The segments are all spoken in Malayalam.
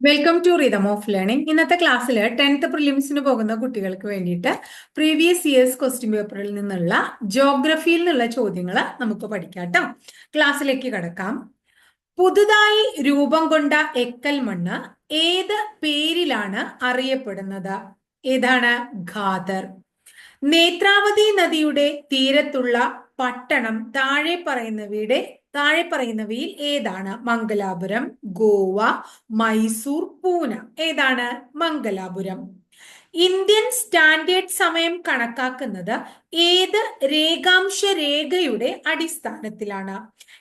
Welcome to rhythm of learning ഇന്നത്തെ ക്ലാസ്സിൽ ടെൻത്ത് പ്രിലിംസിന് പോകുന്ന കുട്ടികൾക്ക് വേണ്ടിയിട്ട് പ്രീവിയസ് ഇയേഴ്സ് ക്വസ്റ്റ്യൻ പേപ്പറിൽ നിന്നുള്ള ജോഗ്രഫിയിൽ നിന്നുള്ള ചോദ്യങ്ങൾ നമുക്ക് പഠിക്കാട്ടോ കേട്ടോ ക്ലാസ്സിലേക്ക് കടക്കാം. പുതുതായി രൂപം കൊണ്ട എക്കൽ മണ്ണ് ഏത് പേരിലാണ് അറിയപ്പെടുന്നത്? ഏതാണ്? ഖാദർ. നേത്രാവതി നദിയുടെ തീരത്തുള്ള പട്ടണം താഴെ പറയുന്നവയുടെ താഴെ പറയുന്നവയിൽ ഏതാണ്? മംഗലാപുരം ഗോവ മൈസൂർ പൂന. ഏതാണ്? മംഗലാപുരം. ഇന്ത്യൻ സ്റ്റാൻഡേർഡ് സമയം കണക്കാക്കുന്നത് ഏത് രേഖാംശ രേഖയുടെ അടിസ്ഥാനത്തിലാണ്?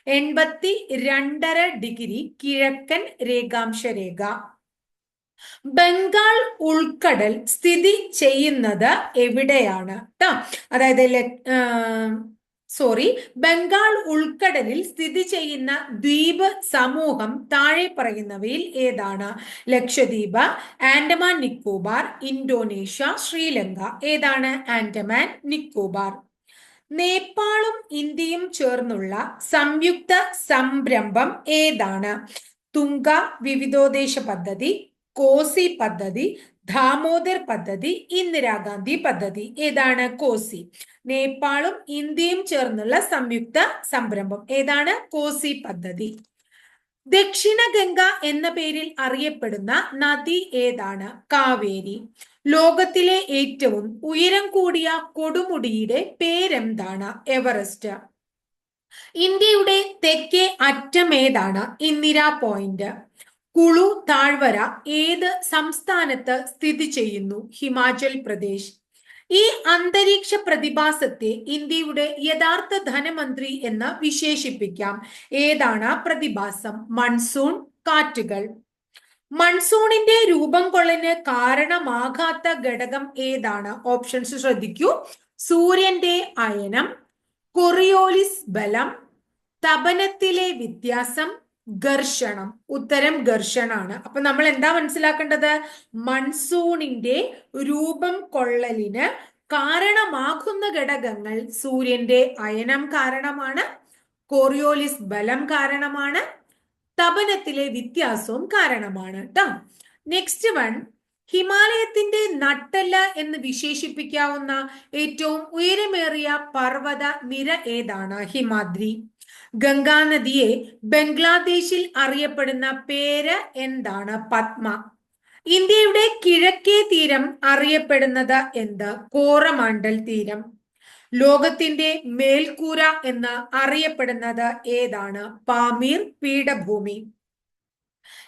എൺപത്തി രണ്ടര ഡിഗ്രി കിഴക്കൻ രേഖാംശ രേഖ ബംഗാൾ ഉൾക്കടൽ സ്ഥിതി ചെയ്യുന്നത് എവിടെയാണ്? കേട്ടോ അതായത് സോറി ബംഗാൾ ഉൾക്കടലിൽ സ്ഥിതി ചെയ്യുന്ന ദ്വീപ് സമൂഹം താഴെ പറയുന്നവയിൽ ഏതാണ്? ലക്ഷദ്വീപ് ആൻഡമാൻ നിക്കോബാർ ഇന്തോനേഷ്യ ശ്രീലങ്ക. ഏതാണ്? ആൻഡമാൻ നിക്കോബാർ. നേപ്പാളും ഇന്ത്യയും ചേർന്നുള്ള സംയുക്ത സംരംഭം ഏതാണ്? തുങ്ക വിവിധോദ്ദേശ പദ്ധതി കോസി പദ്ധതി ദാമോദർ പദ്ധതി ഇന്ദിരാഗാന്ധി പദ്ധതി ഏതാണ്? കോസി. നേപ്പാളും ഇന്ത്യയും ചേർന്നുള്ള സംയുക്ത സംരംഭം ഏതാണ്? കോസി പദ്ധതി. ദക്ഷിണ ഗംഗ എന്ന പേരിൽ അറിയപ്പെടുന്ന നദി ഏതാണ്? കാവേരി. ലോകത്തിലെ ഏറ്റവും ഉയരം കൂടിയ കൊടുമുടിയുടെ പേരെന്താണ്? എവറസ്റ്റ്. ഇന്ത്യയുടെ തെക്കേ അറ്റം ഏതാണ്? ഇന്ദിരാ പോയിന്റ്. കുളു താഴ്വര ഏത് സംസ്ഥാനത്ത് സ്ഥിതി ചെയ്യുന്നു? ഹിമാചൽ പ്രദേശ്. ഈ അന്തരീക്ഷ പ്രതിഭാസത്തെ ഇന്ത്യയുടെ യഥാർത്ഥ ധനമന്ത്രി എന്ന് വിശേഷിപ്പിക്കാം. ഏതാണ് പ്രതിഭാസം? മൺസൂൺ കാറ്റുകൾ. മൺസൂണിന്റെ രൂപം കൊള്ളന് കാരണമാകാത്ത ഘടകം ഏതാണ്? ഓപ്ഷൻസ് ശ്രദ്ധിക്കൂ. സൂര്യന്റെ അയനം കൊറിയോലിസ് ബലം തപനത്തിലെ വ്യത്യാസം ഘർഷണം. ഉത്തരം ഘർഷണാണ്. അപ്പൊ നമ്മൾ എന്താ മനസ്സിലാക്കേണ്ടത്? മൺസൂണിന്റെ രൂപം കൊള്ളലിന് കാരണമാകുന്ന ഘടകങ്ങൾ സൂര്യന്റെ അയനം കാരണമാണ് കോറിയോലിസ് ബലം കാരണമാണ് തപനത്തിലെ വ്യത്യാസവും കാരണമാണ്. കേട്ടോ നെക്സ്റ്റ് വൺ ഹിമാലയത്തിന്റെ നട്ടല്ല എന്ന് വിശേഷിപ്പിക്കാവുന്ന ഏറ്റവും ഉയരമേറിയ പർവത നിര ഏതാണ്? ഹിമാദ്രി. ഗംഗാനദിയെ ബംഗ്ലാദേശിൽ അറിയപ്പെടുന്ന പേര് എന്താണ്? പത്മ. ഇന്ത്യയുടെ കിഴക്കേ തീരം അറിയപ്പെടുന്നത് എന്ത്? കോറമണ്ഡൽ തീരം. ലോകത്തിന്റെ മേൽക്കൂര എന്ന് അറിയപ്പെടുന്നത് ഏതാണ്? പാമീർ പീഠഭൂമി.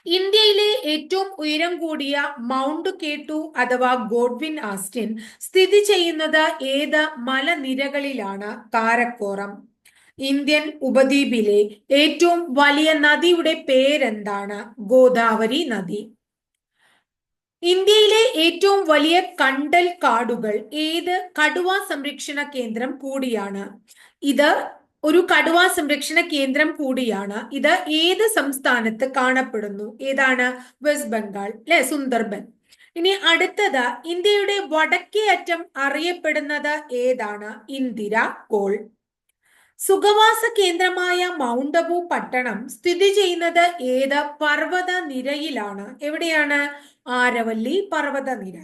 ഇന്ത്യയിലെ ഏറ്റവും ഉയരം കൂടിയ മൗണ്ട് കേട്ടു അഥവാ ഗോഡ്വിൻ ആസ്റ്റിൻ സ്ഥിതി ചെയ്യുന്നത് ഏത് മലനിരകളിലാണ്? കാരക്കോറം. ഇന്ത്യൻ ഉപദ്വീപിലെ ഏറ്റവും വലിയ നദിയുടെ പേരെന്താണ്? ഗോദാവരി നദി. ഇന്ത്യയിലെ ഏറ്റവും വലിയ കണ്ടൽ കാടുകൾ ഏത് കടുവ സംരക്ഷണ കേന്ദ്രം കൂടിയാണ്? ഇത് ഒരു കടുവ സംരക്ഷണ കേന്ദ്രം കൂടിയാണ്. ഇത് ഏത് സംസ്ഥാനത്ത് കാണപ്പെടുന്നു? ഏതാണ്? വെസ്റ്റ് ബംഗാൾ അല്ലെ? സുന്ദർബൻ. ഇനി അടുത്തത് ഇന്ത്യയുടെ വടക്കേ അറ്റം അറിയപ്പെടുന്നത് ഏതാണ്? ഇന്ദിര കോൾ സുഖവാസ കേന്ദ്രമായ മൗണ്ട് അബു പട്ടണം സ്ഥിതി ചെയ്യുന്നത് ഏത് പർവത നിരയിലാണ്? എവിടെയാണ്? ആരവല്ലി പർവത നിര.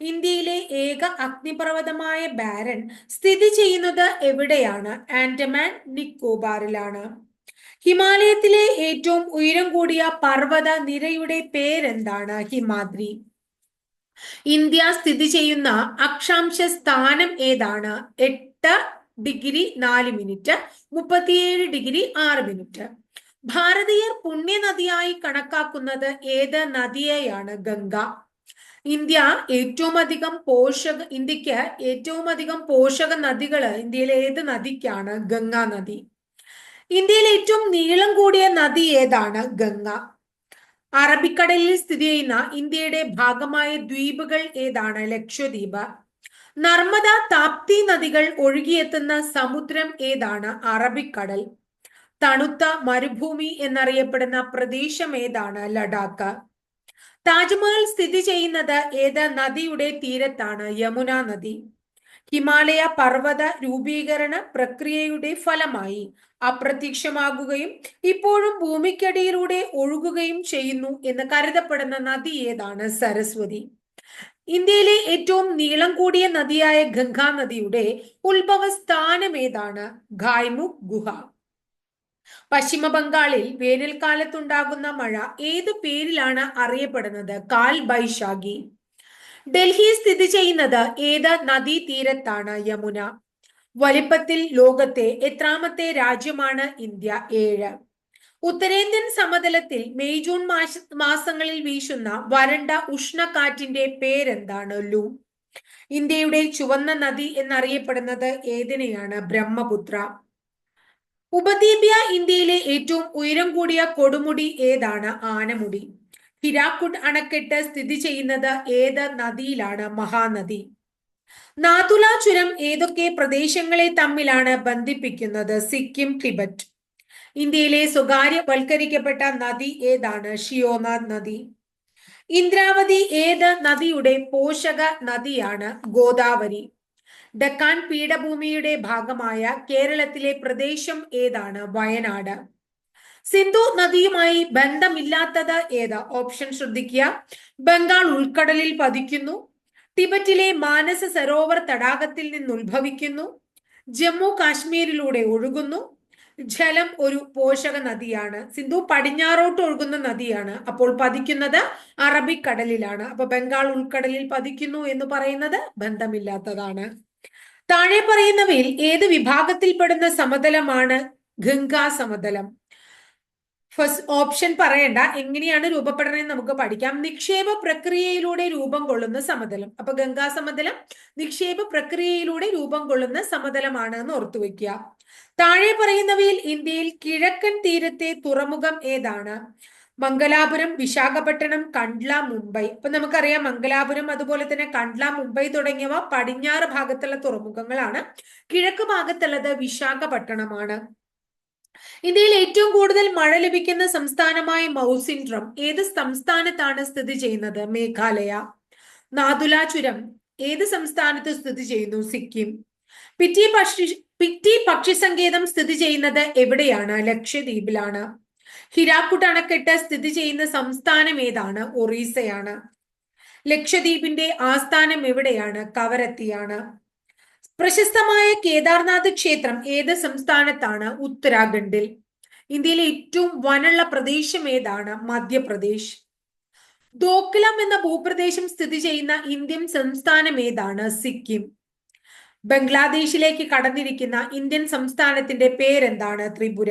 ഇന്ത്യയിലെ ഏക അഗ്നിപർവതമായ ബാരൻ സ്ഥിതി ചെയ്യുന്നത് എവിടെയാണ്? ആൻഡമാൻ നിക്കോബാറിലാണ്. ഹിമാലയത്തിലെ ഏറ്റവും ഉയരം കൂടിയ പർവത നിരയുടെ പേരെന്താണ്? ഹിമാദ്രി. ഇന്ത്യ സ്ഥിതി ചെയ്യുന്ന അക്ഷാംശ സ്ഥാനം ഏതാണ്? എട്ട് ഡിഗ്രി നാല് മിനിറ്റ് മുപ്പത്തിയേഴ് ഡിഗ്രി ആറ് മിനിറ്റ്. ഭാരതീയർ പുണ്യനദിയായി കണക്കാക്കുന്നത് ഏത് നദിയെയാണ് ഗംഗ? ഇന്ത്യ ഏറ്റവും അധികം പോഷക ഇന്ത്യയ്ക്ക് ഏറ്റവും അധികം പോഷക നദികൾ ഇന്ത്യയിലെ ഏത് നദിക്കാണ് ഗംഗാ നദി? ഇന്ത്യയിലെ ഏറ്റവും നീളം കൂടിയ നദി ഏതാണ് ഗംഗ? അറബിക്കടലിൽ സ്ഥിതി ചെയ്യുന്ന ഇന്ത്യയുടെ ഭാഗമായ ദ്വീപുകൾ ഏതാണ്? ലക്ഷദ്വീപ്. നർമ്മദ താപ്തി നദികൾ ഒഴുകിയെത്തുന്ന സമുദ്രം ഏതാണ്? അറബിക്കടൽ. തണുത്ത മരുഭൂമി എന്നറിയപ്പെടുന്ന പ്രദേശം ഏതാണ്? ലഡാക്ക്. താജ്മഹൽ സ്ഥിതി ചെയ്യുന്നത് ഏത് നദിയുടെ തീരത്താണ്? യമുന നദി. ഹിമാലയ പർവത രൂപീകരണ പ്രക്രിയയുടെ ഫലമായി അപ്രത്യക്ഷമാകുകയും ഇപ്പോഴും ഭൂമിക്കടിയിലൂടെ ഒഴുകുകയും ചെയ്യുന്നു എന്ന് കരുതപ്പെടുന്ന നദി ഏതാണ്? സരസ്വതി. ഇന്ത്യയിലെ ഏറ്റവും നീളം കൂടിയ നദിയായ ഗംഗാ നദിയുടെ ഉത്ഭവ സ്ഥാനം ഏതാണ്? ഘായ്മുഖ് ഗുഹ. പശ്ചിമ ബംഗാളിൽ വേനൽക്കാലത്തുണ്ടാകുന്ന മഴ ഏത് പേരിലാണ് അറിയപ്പെടുന്നത്? കാൽ ബൈശാഖി. ഡൽഹി സ്ഥിതി ചെയ്യുന്നത് ഏത് നദീതീരത്താണ്? യമുന. വലിപ്പത്തിൽ ലോകത്തെ എത്രാമത്തെ രാജ്യമാണ് ഇന്ത്യ? ഏഴ്. ഉത്തരേന്ത്യൻ സമതലത്തിൽ മെയ് ജൂൺ മാസ മാസങ്ങളിൽ വീശുന്ന വരണ്ട ഉഷ്ണക്കാറ്റിന്റെ പേരെന്താണ് ലൂ? ഇന്ത്യയുടെ ചുവന്ന നദി എന്നറിയപ്പെടുന്നത് ഏതിനെയാണ്? ബ്രഹ്മപുത്ര. ഉപദ്വീപ്യ ഇന്ത്യയിലെ ഏറ്റവും ഉയരം കൂടിയ കൊടുമുടി ഏതാണ്? ആനമുടി. ഹിരാക്കുഡ് അണക്കെട്ട് സ്ഥിതി ചെയ്യുന്നത് ഏത് നദിയിലാണ്? മഹാനദി. നാതുല ചുരം ഏതൊക്കെ പ്രദേശങ്ങളെ തമ്മിലാണ് ബന്ധിപ്പിക്കുന്നത്? സിക്കിം ടിബറ്റ്. ഇന്ത്യയിലെ സ്വകാര്യവൽക്കരിക്കപ്പെട്ട നദി ഏതാണ്? ഷിയോനാഥ് നദി. ഇന്ദ്രാവതി ഏത് നദിയുടെ പോഷക നദിയാണ്? ഗോദാവരി. ഡക്കാൻ പീഠഭൂമിയുടെ ഭാഗമായ കേരളത്തിലെ പ്രദേശം ഏതാണ്? വയനാട്. സിന്ധു നദിയുമായി ബന്ധമില്ലാത്തത് ഏത്? ഓപ്ഷൻ ശ്രദ്ധിക്കുക. ബംഗാൾ ഉൾക്കടലിൽ പതിക്കുന്നു. ടിബറ്റിലെ മാനസ സരോവർ തടാകത്തിൽ നിന്ന് ഉത്ഭവിക്കുന്നു ജമ്മു കാശ്മീരിലൂടെ ഒഴുകുന്നു. ജലം ഒരു പോഷക നദിയാണ്. സിന്ധു പടിഞ്ഞാറോട്ട് ഒഴുകുന്ന നദിയാണ്. അപ്പോൾ പതിക്കുന്നത് അറബിക്കടലിലാണ്. അപ്പൊ ബംഗാൾ ഉൾക്കടലിൽ പതിക്കുന്നു എന്ന് പറയുന്നത് ബന്ധമില്ലാത്തതാണ്. താഴെ പറയുന്നവയിൽ ഏത് വിഭാഗത്തിൽപ്പെടുന്ന സമതലമാണ്? ഗംഗാ സമതലം. ഫസ്റ്റ് ഓപ്ഷൻ പറയണ്ട. എങ്ങനെയാണ് രൂപപ്പെടണമെന്ന് നമുക്ക് പഠിക്കാം. നിക്ഷേപ പ്രക്രിയയിലൂടെ രൂപം കൊള്ളുന്ന സമതലം. അപ്പൊ ഗംഗാ സമതലം നിക്ഷേപ പ്രക്രിയയിലൂടെ രൂപം കൊള്ളുന്ന സമതലമാണ് എന്ന് ഓർത്തു വെക്കുക. താഴെ പറയുന്നവയിൽ ഇന്ത്യയിൽ കിഴക്കൻ തീരത്തെ തുറമുഖം ഏതാണ്? മംഗലാപുരം വിശാഖപട്ടണം കണ്ട്ല മുംബൈ. അപ്പൊ നമുക്കറിയാം മംഗലാപുരം അതുപോലെ തന്നെ കണ്ട്ല മുംബൈ തുടങ്ങിയവ പടിഞ്ഞാറ് ഭാഗത്തുള്ള തുറമുഖങ്ങളാണ്. കിഴക്ക് ഭാഗത്തുള്ളത് വിശാഖപട്ടണമാണ്. ഇന്ത്യയിൽ ഏറ്റവും കൂടുതൽ മഴ ലഭിക്കുന്ന സംസ്ഥാനമായ മൗസിൻഡ്രം ഏത് സംസ്ഥാനത്താണ് സ്ഥിതി ചെയ്യുന്നത്? മേഘാലയ. നാദുല ചുരം ഏത് സംസ്ഥാനത്ത് സ്ഥിതി ചെയ്യുന്നു? സിക്കിം. പിറ്റി പക്ഷി പിറ്റി പക്ഷി സങ്കേതം സ്ഥിതി ചെയ്യുന്നത് എവിടെയാണ്? ലക്ഷദ്വീപിലാണ്. ഹിരാക്കുട്ട് അണക്കെട്ട് സ്ഥിതി ചെയ്യുന്ന സംസ്ഥാനം ഏതാണ്? ഒറീസയാണ്. ലക്ഷദ്വീപിന്റെ ആസ്ഥാനം എവിടെയാണ്? കവരത്തിയാണ്. പ്രശസ്തമായ കേദാർനാഥ് ക്ഷേത്രം ഏത് സംസ്ഥാനത്താണ്? ഉത്തരാഖണ്ഡിൽ. ഇന്ത്യയിലെ ഏറ്റവും വനുള്ള പ്രദേശം ഏതാണ്? മധ്യപ്രദേശ്. ദോക്ലം എന്ന ഭൂപ്രദേശം സ്ഥിതി ചെയ്യുന്ന ഇന്ത്യൻ സംസ്ഥാനം ഏതാണ്? സിക്കിം. ബംഗ്ലാദേശിലേക്ക് കടന്നിരിക്കുന്ന ഇന്ത്യൻ സംസ്ഥാനത്തിന്റെ പേരെന്താണ്? ത്രിപുര.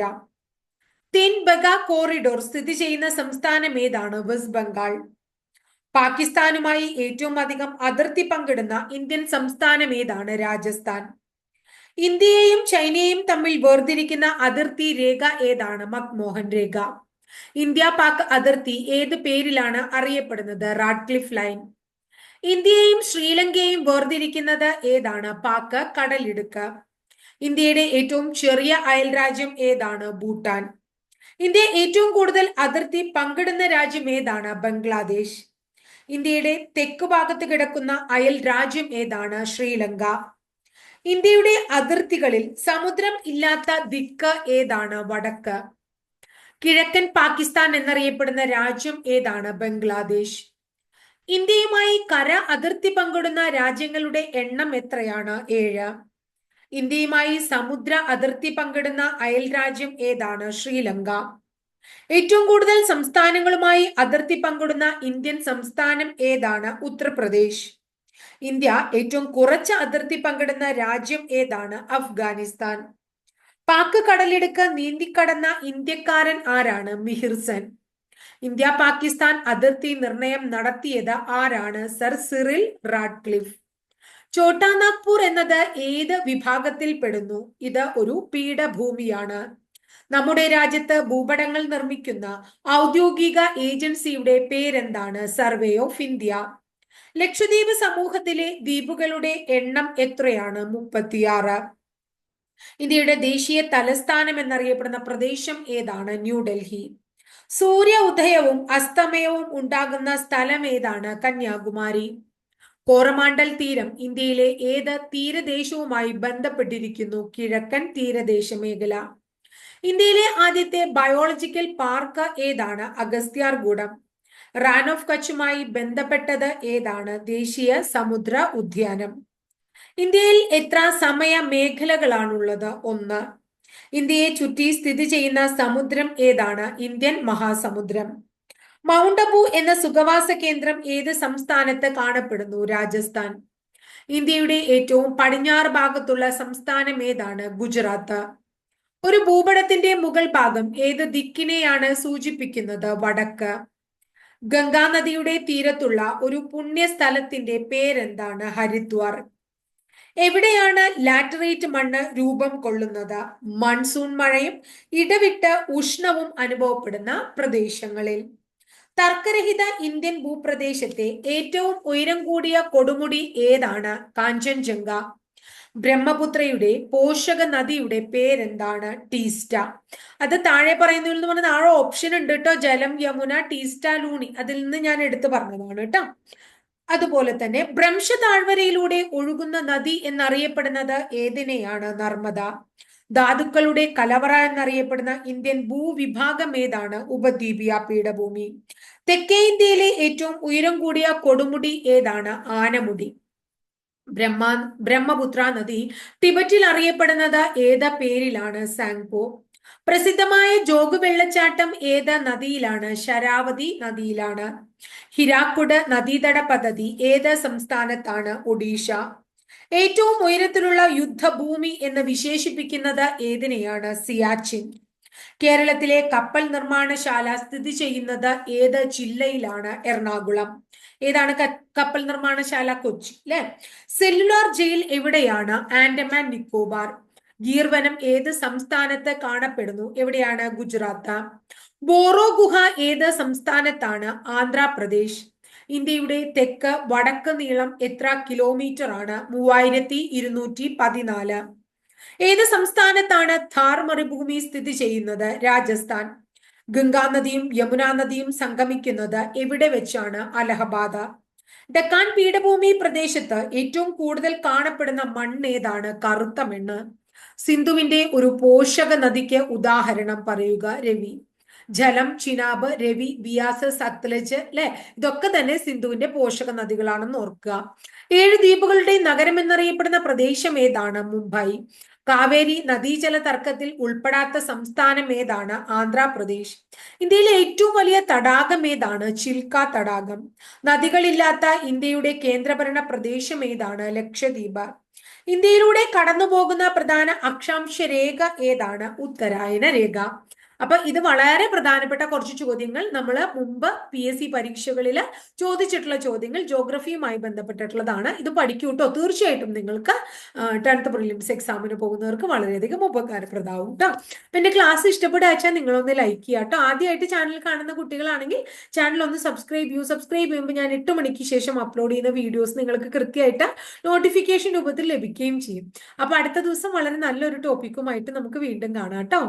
തിൻബഗ കോറിഡോർ സ്ഥിതി ചെയ്യുന്ന സംസ്ഥാനം ഏതാണ്? വെസ്റ്റ് ബംഗാൾ. പാകിസ്ഥാനുമായി ഏറ്റവും അധികം അതിർത്തി പങ്കിടുന്ന ഇന്ത്യൻ സംസ്ഥാനം ഏതാണ്? രാജസ്ഥാൻ. ഇന്ത്യയെയും ചൈനയെയും തമ്മിൽ വേർതിരിക്കുന്ന അതിർത്തി രേഖ ഏതാണ്? മക്മോഹൻ രേഖ. ഇന്ത്യ പാക് അതിർത്തി ഏത് പേരിലാണ് അറിയപ്പെടുന്നത്? Radcliffe line. ഇന്ത്യയെയും ശ്രീലങ്കയെയും വേർതിരിക്കുന്നത് ഏതാണ്? പാക് കടലിടുക്ക്. ഇന്ത്യയുടെ ഏറ്റവും ചെറിയ അയൽ രാജ്യം ഏതാണ്? ഭൂട്ടാൻ. ഇന്ത്യ ഏറ്റവും കൂടുതൽ അതിർത്തി പങ്കിടുന്ന രാജ്യം ഏതാണ്? ബംഗ്ലാദേശ്. ഇന്ത്യയുടെ തെക്കു ഭാഗത്ത് കിടക്കുന്ന അയൽ രാജ്യം ഏതാണ്? ശ്രീലങ്ക. ഇന്ത്യയുടെ അതിർത്തികളിൽ സമുദ്രം ഇല്ലാത്ത ദിക്ക് ഏതാണ്? വടക്ക്. കിഴക്കൻ പാകിസ്ഥാൻ എന്നറിയപ്പെടുന്ന രാജ്യം ഏതാണ്? ബംഗ്ലാദേശ്. ഇന്ത്യയുമായി കര അതിർത്തി പങ്കിടുന്ന രാജ്യങ്ങളുടെ എണ്ണം എത്രയാണ്? ഏഴ്. ഇന്ത്യയുമായി സമുദ്ര അതിർത്തി പങ്കിടുന്ന അയൽ രാജ്യം ഏതാണ്? ശ്രീലങ്ക. ഏറ്റവും കൂടുതൽ സംസ്ഥാനങ്ങളുമായി അതിർത്തി പങ്കിടുന്ന ഇന്ത്യൻ സംസ്ഥാനം ഏതാണ്? ഉത്തർപ്രദേശ്. ഇന്ത്യ ഏറ്റവും കുറച്ച് അതിർത്തി പങ്കിടുന്ന രാജ്യം ഏതാണ്? അഫ്ഗാനിസ്ഥാൻ. പാക് കടലിടുക്ക് നീന്തിക്കടന്ന ഇന്ത്യക്കാരൻ ആരാണ്? മിഹിർസൻ ഇന്ത്യ പാകിസ്ഥാൻ അതിർത്തി നിർണയം നടത്തിയത് ആരാണ്? Sir Cyril Radcliffe. ചോട്ടാനാഗ്പൂർ എന്നത് ഏത് വിഭാഗത്തിൽ പെടുന്നു? ഇത് ഒരു പീഠഭൂമിയാണ്. നമ്മുടെ രാജ്യത്ത് ഭൂപടങ്ങൾ നിർമ്മിക്കുന്ന ഔദ്യോഗിക ഏജൻസിയുടെ പേരെന്താണ്? സർവേ ഓഫ് ഇന്ത്യ ലക്ഷദ്വീപ് സമൂഹത്തിലെ ദ്വീപുകളുടെ എണ്ണം എത്രയാണ്? മുപ്പത്തിയാറ്. ഇന്ത്യയുടെ ദേശീയ തലസ്ഥാനം എന്നറിയപ്പെടുന്ന പ്രദേശം ഏതാണ്? ന്യൂഡൽഹി സൂര്യ ഉദയവും അസ്തമയവും ഉണ്ടാകുന്ന സ്ഥലം ഏതാണ്? കന്യാകുമാരി. കോറമാണ്ടൽ തീരം ഇന്ത്യയിലെ ഏത് തീരദേശവുമായി ബന്ധപ്പെട്ടിരിക്കുന്നു? കിഴക്കൻ തീരദേശ മേഖല. ഇന്ത്യയിലെ ആദ്യത്തെ ബയോളജിക്കൽ പാർക്ക് ഏതാണ്? അഗസ്ത്യാർകൂടം റാൻ ഓഫ് കച്ചുമായി ബന്ധപ്പെട്ടത് ഏതാണ്? ദേശീയ സമുദ്ര ഉദ്യാനം. ഇന്ത്യയിൽ എത്ര സമയ മേഖലകളാണുള്ളത്? ഒന്ന്. ഇന്ത്യയെ ചുറ്റി സ്ഥിതി ചെയ്യുന്ന സമുദ്രം ഏതാണ്? ഇന്ത്യൻ മഹാസമുദ്രം. മൗണ്ട് അബു എന്ന സുഖവാസ കേന്ദ്രം ഏത് സംസ്ഥാനത്ത് കാണപ്പെടുന്നു? രാജസ്ഥാൻ. ഇന്ത്യയുടെ ഏറ്റവും പടിഞ്ഞാറ് ഭാഗത്തുള്ള സംസ്ഥാനം ഏതാണ്? ഗുജറാത്ത്. ഒരു ഭൂപടത്തിന്റെ മുകൾ ഭാഗം ഏത് ദിക്കിനെയാണ് സൂചിപ്പിക്കുന്നത്? വടക്ക്. ഗംഗാനദിയുടെ തീരത്തുള്ള ഒരു പുണ്യസ്ഥലത്തിന്റെ പേരെന്താണ്? ഹരിദ്വാർ. എവിടെയാണ് ലാറ്ററേറ്റ് മണ്ണ് രൂപം കൊള്ളുന്നത്? മൺസൂൺ മഴയും ഇടവിട്ട് ഉഷ്ണവും അനുഭവപ്പെടുന്ന പ്രദേശങ്ങളിൽ. തർക്കരഹിത ഇന്ത്യൻ ഭൂപ്രദേശത്തെ ഏറ്റവും ഉയരം കൂടിയ കൊടുമുടി ഏതാണ്? കാഞ്ചൻജംഗ. ബ്രഹ്മപുത്രയുടെ പോഷക നദിയുടെ പേരെന്താണ്? ടീസ്റ്റ. അത് താഴെ പറയുന്നതിൽ നിന്ന് പറഞ്ഞാൽ താഴെ ഓപ്ഷൻ ഉണ്ട് കേട്ടോ. ജലം യമുന ടീസ്റ്റ ലൂണി. അതിൽ നിന്ന് ഞാൻ എടുത്തു പറഞ്ഞതാണ് കേട്ടോ. അതുപോലെ തന്നെ ഭ്രംശ താഴ്വരയിലൂടെ ഒഴുകുന്ന നദി എന്നറിയപ്പെടുന്നത് ഏതിനെയാണ്? നർമ്മദ. ധാതുക്കളുടെ കലവറ എന്നറിയപ്പെടുന്ന ഇന്ത്യൻ ഭൂവിഭാഗം ഏതാണ്? ഉപദ്വീപിയ പീഠഭൂമി. തെക്കേ ഇന്ത്യയിലെ ഏറ്റവും ഉയരം കൂടിയ കൊടുമുടി ഏതാണ്? ആനമുടി. ബ്രഹ്മ ബ്രഹ്മപുത്ര നദി ടിബറ്റിൽ അറിയപ്പെടുന്നത് ഏത പേരിലാണ് സാങ്പോ? പ്രസിദ്ധമായ ജോഗ് വെള്ളച്ചാട്ടം ഏത് നദിയിലാണ് ശരാവതി നദിയിലാണ്? ഹിരാക്കുട് നദീതട പദ്ധതി ഏത് സംസ്ഥാനത്താണ് ഒഡീഷ? ഏറ്റവും ഉയരത്തിലുള്ള യുദ്ധഭൂമി എന്ന് വിശേഷിപ്പിക്കുന്നത് ഏതിനെയാണ്? സിയാച്ചിൻ. കേരളത്തിലെ കപ്പൽ നിർമ്മാണശാല സ്ഥിതി ചെയ്യുന്നത് ഏത് ജില്ലയിലാണ്? എറണാകുളം. ഏതാണ് കപ്പൽ നിർമ്മാണശാല? കൊച്ചി അല്ലെ സെല്ലുലാർ ജയിൽ എവിടെയാണ്? ആൻഡമാൻ നിക്കോബാർ. ഗീർവനം ഏത് സംസ്ഥാനത്ത് കാണപ്പെടുന്നു? എവിടെയാണ് ഗുജറാത്ത്? ബോറോ ഗുഹ ഏത് സംസ്ഥാനത്താണ്? ആന്ധ്രാപ്രദേശ്. ഇന്ത്യയുടെ തെക്ക് വടക്ക് നീളം എത്ര കിലോമീറ്റർ ആണ്? മൂവായിരത്തി ഇരുന്നൂറ്റി പതിനാല്. ഏത് സംസ്ഥാനത്താണ് ഥാർ മരുഭൂമി സ്ഥിതി ചെയ്യുന്നത്? രാജസ്ഥാൻ. ഗംഗാ നദിയും യമുനാ നദിയും സംഗമിക്കുന്നത് എവിടെ വെച്ചാണ്? അലഹബാദ്. ഡക്കാൻ പീഠഭൂമി പ്രദേശത്ത് ഏറ്റവും കൂടുതൽ കാണപ്പെടുന്ന മണ്ണ് ഏതാണ്? കറുത്ത മണ്ണ്. സിന്ധുവിന്റെ ഒരു പോഷക നദിക്ക് ഉദാഹരണം പറയുക രവി. ജലം ചിനാബ് രവി ബിയാസ് സത്ലജ് അല്ലെ ഇതൊക്കെ തന്നെ സിന്ധുവിന്റെ പോഷക നദികളാണെന്ന് ഓർക്കുക. ഏഴ് ദ്വീപുകളുടെ നഗരം എന്നറിയപ്പെടുന്ന പ്രദേശം ഏതാണ്? മുംബൈ. കാവേരി നദീജല തർക്കത്തിൽ ഉൾപ്പെടാത്ത സംസ്ഥാനം ഏതാണ്? ആന്ധ്രാപ്രദേശ്. ഇന്ത്യയിലെ ഏറ്റവും വലിയ തടാകം ഏതാണ്? ചിൽക്ക തടാകം. നദികളില്ലാത്ത ഇന്ത്യയുടെ കേന്ദ്രഭരണ പ്രദേശം ഏതാണ്? ലക്ഷദ്വീപ്. ഇന്ത്യയിലൂടെ കടന്നുപോകുന്ന പ്രധാന അക്ഷാംശ രേഖ ഏതാണ്? ഉത്തരായന രേഖ. അപ്പൊ ഇത് വളരെ പ്രധാനപ്പെട്ട കുറച്ച് ചോദ്യങ്ങൾ. നമ്മൾ മുമ്പ് പി എസ് സി പരീക്ഷകളിൽ ചോദിച്ചിട്ടുള്ള ചോദ്യങ്ങൾ ജോഗ്രഫിയുമായി ബന്ധപ്പെട്ടിട്ടുള്ളതാണ്. ഇത് പഠിക്കൂട്ടോ തീർച്ചയായിട്ടും നിങ്ങൾക്ക് ടെൻത്ത് പ്രിലിംസ് എക്സാമിന് പോകുന്നവർക്ക് വളരെയധികം ഉപകാരപ്രദമാവും കേട്ടോ എന്റെ ക്ലാസ് ഇഷ്ടപ്പെടുക നിങ്ങളൊന്ന് ലൈക്ക് ചെയ്യുക കേട്ടോ ആദ്യമായിട്ട് ചാനൽ കാണുന്ന കുട്ടികളാണെങ്കിൽ ചാനൽ ഒന്ന് സബ്സ്ക്രൈബ് ചെയ്യൂ. സബ്സ്ക്രൈബ് ചെയ്യുമ്പോൾ ഞാൻ എട്ട് മണിക്ക് ശേഷം അപ്ലോഡ് ചെയ്യുന്ന വീഡിയോസ് നിങ്ങൾക്ക് കൃത്യമായിട്ട് നോട്ടിഫിക്കേഷൻ രൂപത്തിൽ ലഭിക്കുകയും ചെയ്യും. അപ്പൊ അടുത്ത ദിവസം വളരെ നല്ലൊരു ടോപ്പിക്കുമായിട്ട് നമുക്ക് വീണ്ടും കാണാം കേട്ടോ